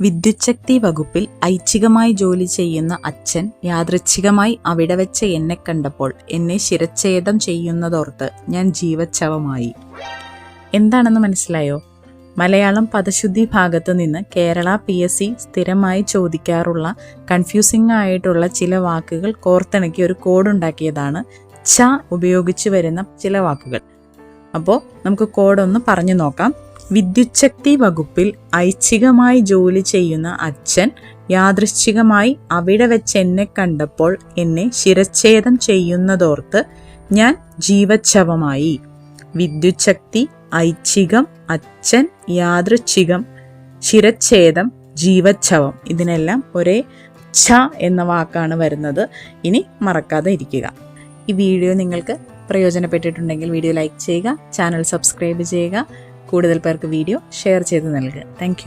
വിദ്യുച്ഛക്തി വകുപ്പിൽ ഐച്ഛികമായി ജോലി ചെയ്യുന്ന അച്ഛൻ യാദൃച്ഛികമായി അവിടെ വെച്ച് എന്നെ കണ്ടപ്പോൾ എന്നെ ശിരച്ഛേദം ചെയ്യുന്നതോർത്ത് ഞാൻ ജീവച്ഛവമായി. എന്താണെന്ന് മനസ്സിലായോ? മലയാളം പദശുദ്ധി ഭാഗത്ത് നിന്ന് കേരള പി എസ് സി സ്ഥിരമായി ചോദിക്കാറുള്ള കൺഫ്യൂസിംഗ് ആയിട്ടുള്ള ചില വാക്കുകൾ കോർത്തിണക്കി ഒരു കോഡ് ഛ ഉപയോഗിച്ചു വരുന്ന ചില വാക്കുകൾ. അപ്പോൾ നമുക്ക് കോഡ് ഒന്ന് പറഞ്ഞു നോക്കാം. വിദ്യുച്ഛക്തി വകുപ്പിൽ ഐച്ഛികമായി ജോലി ചെയ്യുന്ന അച്ഛൻ യാദൃശ്ചികമായി അവിടെ വെച്ച് എന്നെ കണ്ടപ്പോൾ എന്നെ ശിരച്ഛേദം ചെയ്യുന്നതോർത്ത് ഞാൻ ജീവച്ഛവമായി വിദ്യുച്ഛക്തി ഐച്ഛികം അച്ഛൻ യാദൃച്ഛികം ശിരച്ഛേദം ജീവച്ഛവം ഇതിനെല്ലാം ഒരേ ഛ എന്ന വാക്കാണ് വരുന്നത്. ഇനി മറക്കാതെ ഇരിക്കുക. ഈ വീഡിയോ നിങ്ങൾക്ക് പ്രയോജനപ്പെട്ടിട്ടുണ്ടെങ്കിൽ വീഡിയോ ലൈക്ക് ചെയ്യുക ചാനൽ സബ്സ്ക്രൈബ് ചെയ്യുക. കൂടുതൽ പേർക്ക് വീഡിയോ ഷെയർ ചെയ്ത് നൽകുക. താങ്ക്